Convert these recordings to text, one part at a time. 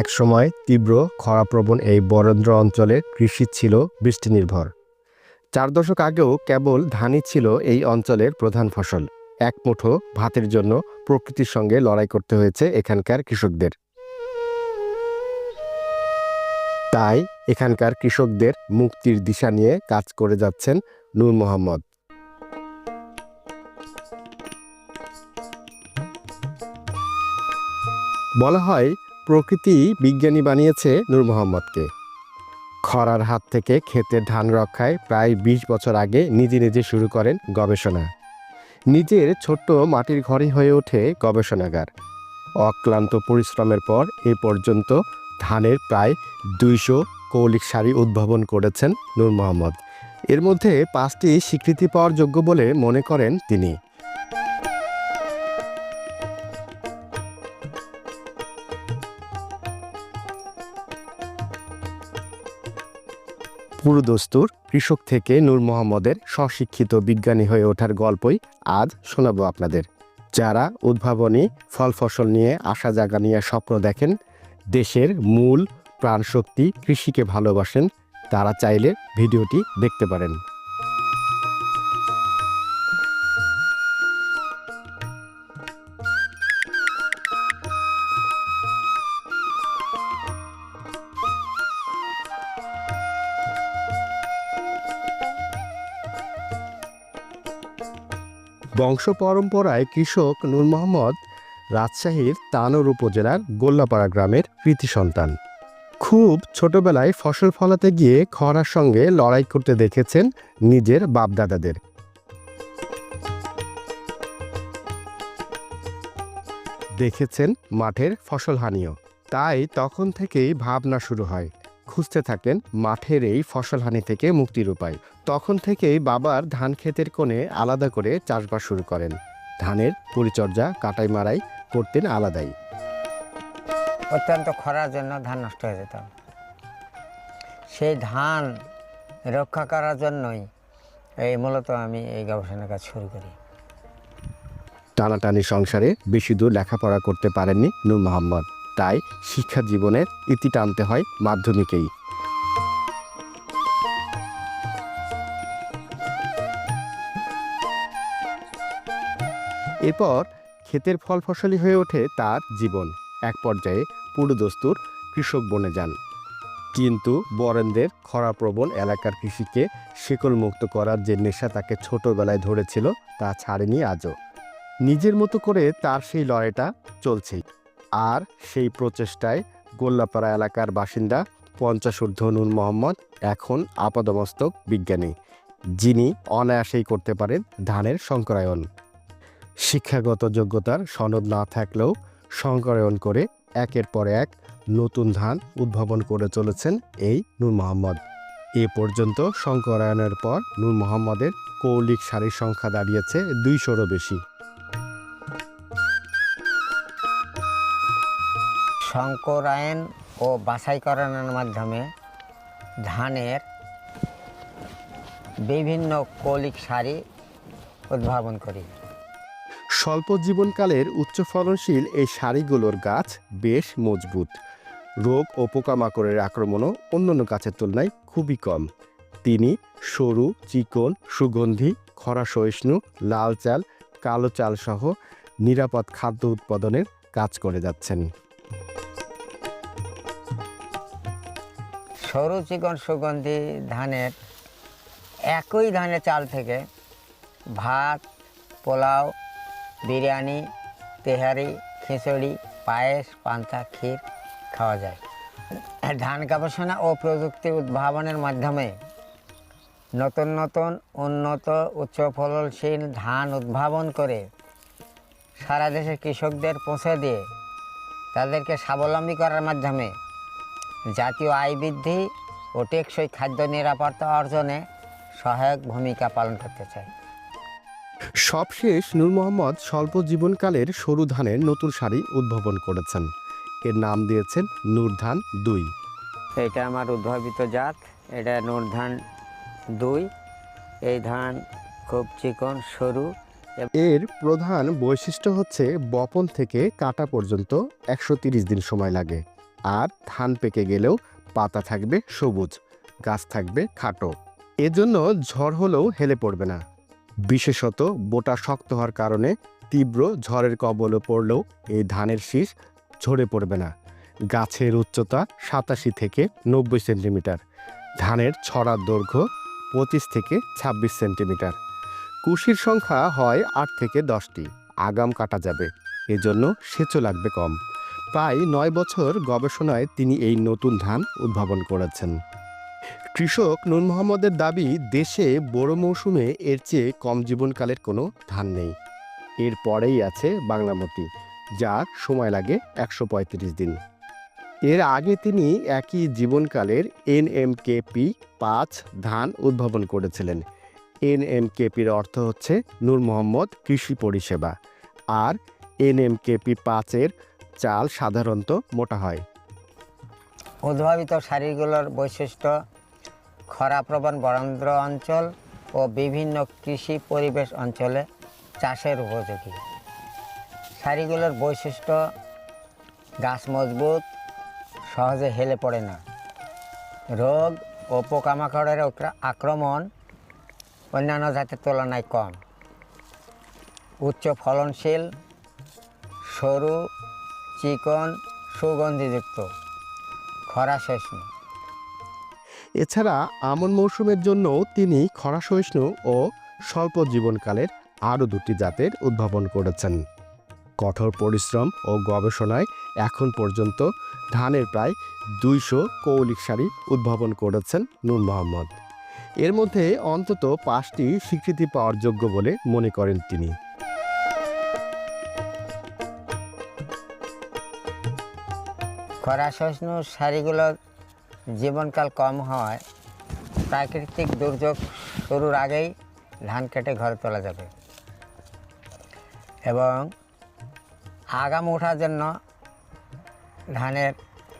একসময় তীব্র, খরাপ্রবণ এই বরেন্দ্র অঞ্চলে কৃষি ছিল বৃষ্টি নির্ভর চার দশক আগেও কেবল ধানই ছিল এই অঞ্চলের প্রধান ফসল। এক মুঠো ভাতের জন্য প্রকৃতির সঙ্গে লড়াই করতে হয়েছে এখানকার কৃষকদের। তাই এখানকার কৃষকদের মুক্তির দিশা নিয়ে কাজ করে যাচ্ছেন নূর মোহাম্মদ। বলা হয় প্রকৃতি বিজ্ঞানী বানিয়েছে নূর মোহাম্মদকে। খরার হাত থেকে ক্ষেতের ধান রক্ষায় প্রায় ২০ বছর আগে নিজে নিজে শুরু করেন গবেষণা। নিজের ছোট্ট মাটির ঘরই হয়ে ওঠে গবেষণাগার। অক্লান্ত পরিশ্রমের পর এ পর্যন্ত ধানের প্রায় দুইশো কৌলিক সারি উদ্ভাবন করেছেন নূর মোহাম্মদ। এর মধ্যে পাঁচটি স্বীকৃতি পাওয়ার যোগ্য বলে মনে করেন তিনি। পুরুদস্তুর কৃষক থেকে নূর মোহাম্মদের স্বশিক্ষিত বিজ্ঞানী হয়ে ওঠার গল্পই আজ শোনাবো আপনাদের। যারা উদ্ভাবনী ফল ফসল নিয়ে আশা জাগা নিয়ে স্বপ্ন দেখেন, দেশের মূল প্রাণশক্তি কৃষিকে ভালোবাসেন, তারা চাইলে ভিডিওটি দেখতে পারেন। বংশ পরম্পরায় কৃষক নূর মোহাম্মদ রাজশাহীর তানোর উপজেলার গোল্লাপাড়া গ্রামের কৃতি সন্তান। খুব ছোটবেলায় ফসল ফলাতে গিয়ে খরার সঙ্গে লড়াই করতে দেখেছেন নিজের বাপদাদাদের। দেখেছেন মাঠের ফসল হানিও। তাই তখন থেকেই ভাবনা শুরু হয়। খুঁজতে থাকেন মাঠের এই ফসলহানি থেকে মুক্তির উপায়। তখন থেকেই বাবার ধান ক্ষেতের কোণে আলাদা করে চাষবাস শুরু করেন। ধানের পরিচর্যা কাটাই মারাই করতেন আলাদাই। অত্যন্ত খরার জন্য ধান নষ্ট হয়ে যেত। সেই ধান রক্ষা করার জন্যই এই মূলত আমি এই গবেষণা কাজ শুরু করি। টানাটানি সংসারে বেশি দূর লেখাপড়া করতে পারেননি নূর মোহাম্মদ। তাই শিক্ষা জীবনের ইতি টানতে হয় মাধ্যমিকেই। এরপর ক্ষেতের ফল ফসলি হয়ে ওঠে তার জীবন। এক পর্যায়ে পুরুদস্তুর কৃষক বনে যান। কিন্তু বরেন্দ্রের খরাপ্রবণ এলাকার কৃষিকে শেকল মুক্ত করার যে নেশা তাকে ছোটবেলায় ধরেছিল, তা ছাড়েনি আজও। নিজের মতো করে তার সেই লড়াইটা চলছেই। আর সেই প্রচেষ্টায় গোল্লাপাড়া এলাকার বাসিন্দা পঞ্চাশ ঊর্ধ্বনুর মোহাম্মদ এখন আপাদমস্তক বিজ্ঞানী, যিনি অনায়াসেই করতে পারেন ধানের সংকরায়ন। শিক্ষাগত যোগ্যতার সনদ না থাকলেও সংকরায়ন করে একের পর এক নতুন ধান উদ্ভাবন করে চলেছেন এই নূর মোহাম্মদ। এ পর্যন্ত সংকরায়নের পর নূর মোহাম্মদের কৌলিক সারির সংখ্যা দাঁড়িয়েছে দুইশোরও বেশি। সংকরায়ন ও বাছাইকরণের মাধ্যমে ধানের বিভিন্ন কৌলিক সারি উদ্ভাবন করি। স্বল্প জীবনকালের উচ্চ ফলনশীল এই সারিগুলোর গাছ বেশ মজবুত। রোগ ও পোকামাকড়ের আক্রমণও অন্যান্য গাছের তুলনায় খুবই কম। তিনি সরু, চিকন, সুগন্ধি, খরা সহিষ্ণু, লাল চাল, কালো চাল সহ নিরাপদ খাদ্য উৎপাদনের কাজ করে যাচ্ছেন। সরু চিকন সুগন্ধি ধানের, একই ধানের চাল থেকে ভাত, পোলাও, বিরিয়ানি, তেহারি, খিচুড়ি, পায়েস, পান্তা, ক্ষীর খাওয়া যায়। ধান গবেষণা ও প্রযুক্তি উদ্ভাবনের মাধ্যমে নতুন নতুন উন্নত উচ্চ ফলনশীল ধান উদ্ভাবন করে সারা দেশের কৃষকদের পৌঁছে দিয়ে তাদেরকে স্বাবলম্বী করার মাধ্যমে জাতীয় আয় বৃদ্ধি ও টেকসই খাদ্য নিরাপত্তা অর্জনে সহায়ক ভূমিকা পালন করতে চাই। সবশেষ নূর মোহাম্মদ স্বল্প জীবনকালের সরু ধানের নতুন শাড়ি উদ্ভাবন করেছেন। এর নাম দিয়েছেন নূর ধান দুই। এটা আমার উদ্ভাবিত জাত এটা নূর ধান দুই। এই ধান খুব চিকন সরু। এর প্রধান বৈশিষ্ট্য হচ্ছে বপন থেকে কাটা পর্যন্ত একশো দিন সময় লাগে। আর ধান পেকে গেলেও পাতা থাকবে সবুজ, গাছ থাকবে খাটো। এজন্য ঝড় হলেও হেলে পড়বে না। বিশেষত বোটা শক্ত হওয়ার কারণে তীব্র ঝড়ের কবলে পড়লেও এই ধানের শীষ ঝরে পড়বে না। গাছের উচ্চতা সাতাশি থেকে নব্বই সেন্টিমিটার, ধানের ছড়ার দৈর্ঘ্য পঁচিশ থেকে ছাব্বিশ সেন্টিমিটার। কুশির সংখ্যা হয় আট থেকে দশটি, আগাম কাটা যাবে, এজন্য সেচও লাগবে কম। প্রায় নয় বছর গবেষণায় তিনি এই নতুন ধান উদ্ভাবন করেছেন। কৃষক নূর মোহাম্মদের দাবি, দেশে বড় মৌসুমে এর চেয়ে কম জীবনকালের কোনো ধান নেই। এর পরেই আছে বাংলামতি যার সময় লাগে একশো পঁয়ত্রিশ দিন। এর আগে তিনি একই জীবনকালের এনএমকেপি পাঁচ ধান উদ্ভাবন করেছিলেন। এনএমকেপির অর্থ হচ্ছে নূর মোহাম্মদ কৃষি পরিষেবা, আর এনএমকেপি পাঁচের চাল সাধারণত মোটা হয়। উদ্ভাবিত শাড়িগুলোর বৈশিষ্ট্য খরাপ্রবণ বরেন্দ্র অঞ্চল ও বিভিন্ন কৃষি পরিবেশ অঞ্চলে চাষের উপযোগী। শাড়িগুলোর বৈশিষ্ট্য, গাছ মজবুত, সহজে হেলে পড়ে না। রোগ ও পোকামাকড়ের আক্রমণ অন্যান্য জাতের তুলনায় কম। উচ্চ ফলনশীল, সরু চিকন, সুগন্ধিযুক্ত। খরা সহিষ্ণু। এছাড়া আমন মৌসুমের জন্য তিনি খরা সহিষ্ণু ও স্বল্প জীবনকালের আরও দুটি জাতের উদ্ভাবন করেছেন। কঠোর পরিশ্রম ও গবেষণায় এখন পর্যন্ত ধানের প্রায় দুইশো কৌলিক শাড়ি উদ্ভাবন করেছেন নূর মোহাম্মদ। এর মধ্যে অন্তত পাঁচটি স্বীকৃতি পাওয়ার যোগ্য বলে মনে করেন তিনি। খরা সহিষ্ণু শাড়িগুলোর জীবনকাল কম হয় প্রাকৃতিক দুর্যোগ শুরুর আগেই ধান কেটে ঘরে তোলা যাবে। এবং আগাম ওঠার জন্য ধানের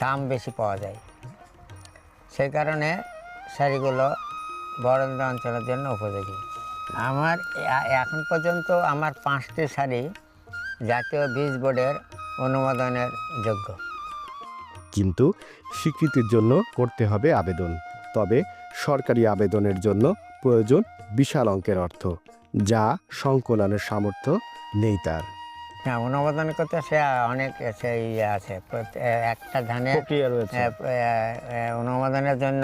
দাম বেশি পাওয়া যায়। সেই কারণে শাড়িগুলো বরেন্দ্র অঞ্চলের জন্য উপযোগী। আমার এখন পর্যন্ত আমার পাঁচটি শাড়ি জাতীয় বীজ বোর্ডের অনুমোদনের যোগ্য। কিন্তু স্বীকৃতির জন্য করতে হবে আবেদন। তবে সরকারি আবেদনের জন্য প্রয়োজন বিশাল অঙ্কের অর্থ যা সংকলনের সামর্থ্য নেই তার। হ্যাঁ অনুমোদন করতে সে অনেক সে ইয়ে আছে একটা এ, অনুমোদনের জন্য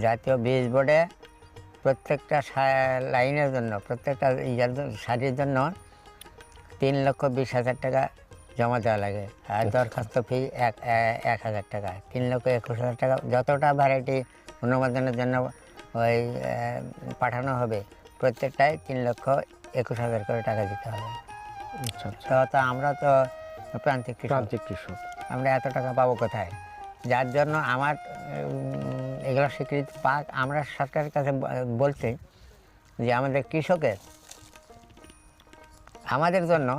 জাতীয় বীজ বোর্ডে প্রত্যেকটা লাইনের জন্য প্রত্যেকটা ইয়ার শাড়ির জন্য তিন লক্ষ বিশ হাজার টাকা জমা দেওয়া লাগে। আর দরখাস্ত ফি এক এক হাজার টাকা। তিন লক্ষ একুশ হাজার টাকা। যতটা ভ্যারাইটি অনুমোদনের জন্য ওই পাঠানো হবে প্রত্যেকটাই তিন লক্ষ একুশ হাজার করে টাকা দিতে হবে। আচ্ছা আচ্ছা। তো তো আমরা তো প্রান্তিক কৃষক। প্রান্তিক কৃষক। আমরা এত টাকা পাবো কোথায়? যার জন্য আমার এগুলো স্বীকৃতি পাক আমরা সরকারের কাছে বলছি যে আমাদের কৃষকের আমাদের জন্য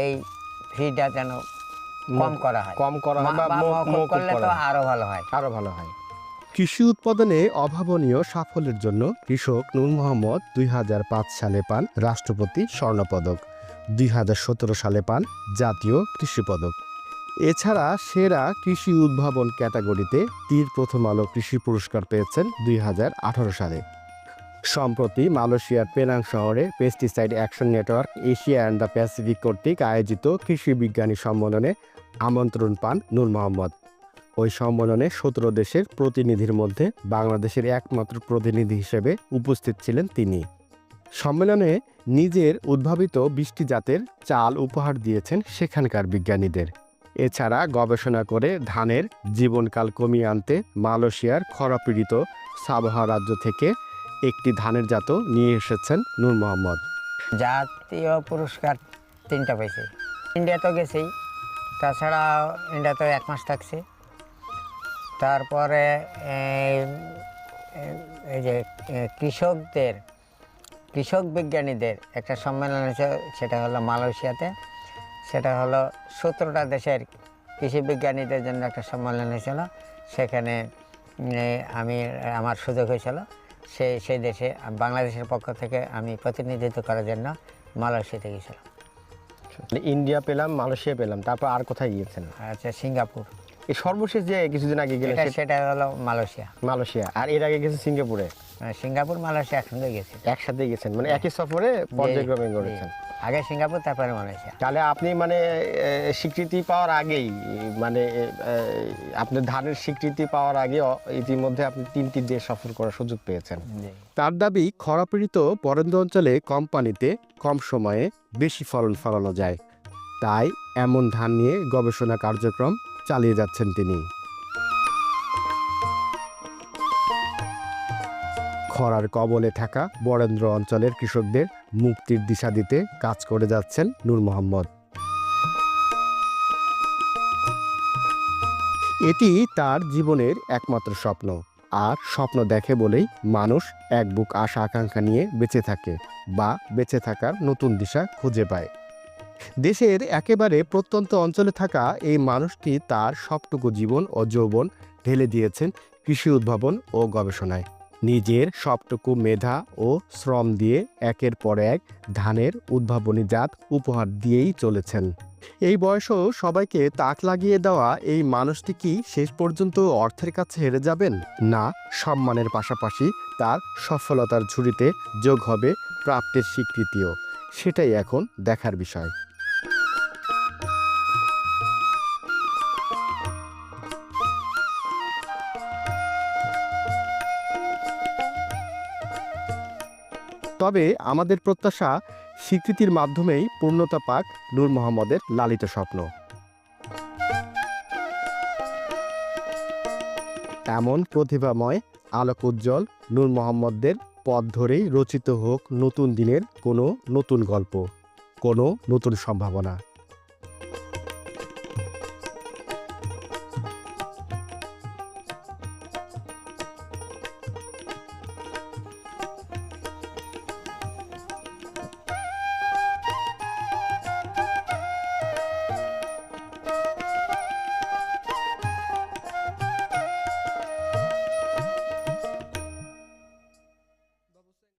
এই ফিটা যেন কম করা হয়। কম করা হয় বা করলে তো আরও ভালো হয়। আরও ভালো হয়। কৃষি উৎপাদনে অভাবনীয় সাফল্যের জন্য কৃষক নূর মোহাম্মদ দুই হাজার পাঁচ সালে পান রাষ্ট্রপতি স্বর্ণপদক দুই হাজার সতেরো সালে পান জাতীয় কৃষি পদক এছাড়া সেরা কৃষি উদ্ভাবন ক্যাটাগরিতে তীর প্রথম আলো কৃষি পুরস্কার পেয়েছেন দুই হাজার আঠারো সালে। সম্প্রতি মালয়েশিয়ার পেনাং শহরে pesticide action network Asia and the Pacific কর্তৃক আয়োজিত কৃষি বিজ্ঞানী সম্মেলনে আমন্ত্রণ পান নূর মোহাম্মদ। ওই সম্মেলনে সতেরো দেশের প্রতিনিধির মধ্যে বাংলাদেশের একমাত্র প্রতিনিধি হিসেবে উপস্থিত ছিলেন তিনি। সম্মেলনে নিজের উদ্ভাবিত বৃষ্টি জাতের চাল উপহার দিয়েছেন সেখানকার বিজ্ঞানীদের। এছাড়া গবেষণা করে ধানের জীবনকাল কমিয়ে আনতে মালয়েশিয়ার খরাপীড়িত সাবহা রাজ্য থেকে একটি ধানের জাত নিয়ে এসেছেন নূর মোহাম্মদ। জাতীয় পুরস্কার তিনটা পেয়েছি ইন্ডিয়া তো গেছেই। তাছাড়া ইন্ডিয়াতে এক মাস থাকছে। তারপরে এই এই যে কৃষকদের, কৃষক বিজ্ঞানীদের একটা সম্মেলন হয়েছে, সেটা হলো মালয়েশিয়াতে। সেটা হলো সতেরোটা দেশের কৃষি বিজ্ঞানীদের জন্য একটা সম্মেলন হয়েছিল। সেখানে আমি, আমার সুযোগ হয়েছিল। সেই সেই দেশে বাংলাদেশের পক্ষ থেকে আমি প্রতিনিধিত্ব করার জন্য মালয়েশিয়াতে গিয়েছিলাম। ইন্ডিয়া পেলাম মালয়েশিয়া পেলাম তারপর আর কোথায় গিয়েছেন? আচ্ছা সিঙ্গাপুর। এই সর্বশেষ যে কিছুদিন আগে গেলে সেটা হলো মালয়েশিয়া। মালয়েশিয়া আর এর আগে গেছে সিঙ্গাপুরে? সিঙ্গাপুর মালয়েশিয়া একসঙ্গে গেছে। একসাথে গেছেন মানে একই সফরে পর্যায়ক্রমে জি। আগে সিঙ্গাপুর তারপরে মালয়েশিয়া। তাহলে আপনি মানে স্বীকৃতি পাওয়ার আগেই মানে আপনি ধানের স্বীকৃতি পাওয়ার আগে ইতিমধ্যে আপনি তিনটি দেশ সফর করার সুযোগ পেয়েছেন। তার দাবি খরাপীড়িত বরেন্দ্র অঞ্চলে কম পানিতে কম সময়ে বেশি ফলন ফলানো যায়। তাই এমন ধান নিয়ে গবেষণা কার্যক্রম চালিয়ে যাচ্ছেন তিনি। খরার কবলে থাকা বরেন্দ্র অঞ্চলের কৃষকদের মুক্তির দিশা দিতে কাজ করে যাচ্ছেন নূর মোহাম্মদ। এটি তার জীবনের একমাত্র স্বপ্ন, আর স্বপ্ন দেখে বলেই মানুষ এক বুক আশা আকাঙ্ক্ষা নিয়ে বেঁচে থাকে বা বেঁচে থাকার নতুন দিশা খুঁজে পায়। দেশের একেবারে প্রত্যন্ত অঞ্চলে থাকা এই মানুষটি তার সবটুকু জীবন ও যৌবন ঢেলে দিয়েছেন কৃষি উদ্ভাবন ও গবেষণায়। নিজের সবটুকু মেধা ও শ্রম দিয়ে একের পর এক ধানের উদ্ভাবনী জাত উপহার দিয়েই চলেছেন। এই বয়সেও সবাইকে তাক লাগিয়ে দেওয়া এই মানুষটি কি শেষ পর্যন্ত অর্থের কাছে হেরে যাবেন? না, সম্মানের পাশাপাশি তার সফলতার ঝুড়িতে যোগ হবে প্রাপ্তের স্বীকৃতিও। সেটাই এখন দেখার বিষয়। তবে আমাদের প্রত্যাশা স্বীকৃতির মাধ্যমেই পূর্ণতা পাক নূর মোহাম্মদের লালিত স্বপ্ন। এমন প্রতিভাময় আলোক উজ্জ্বল নূর মোহাম্মদদের পথ ধরেই রচিত হোক নতুন দিনের কোনো নতুন গল্প, কোনো নতুন সম্ভাবনা।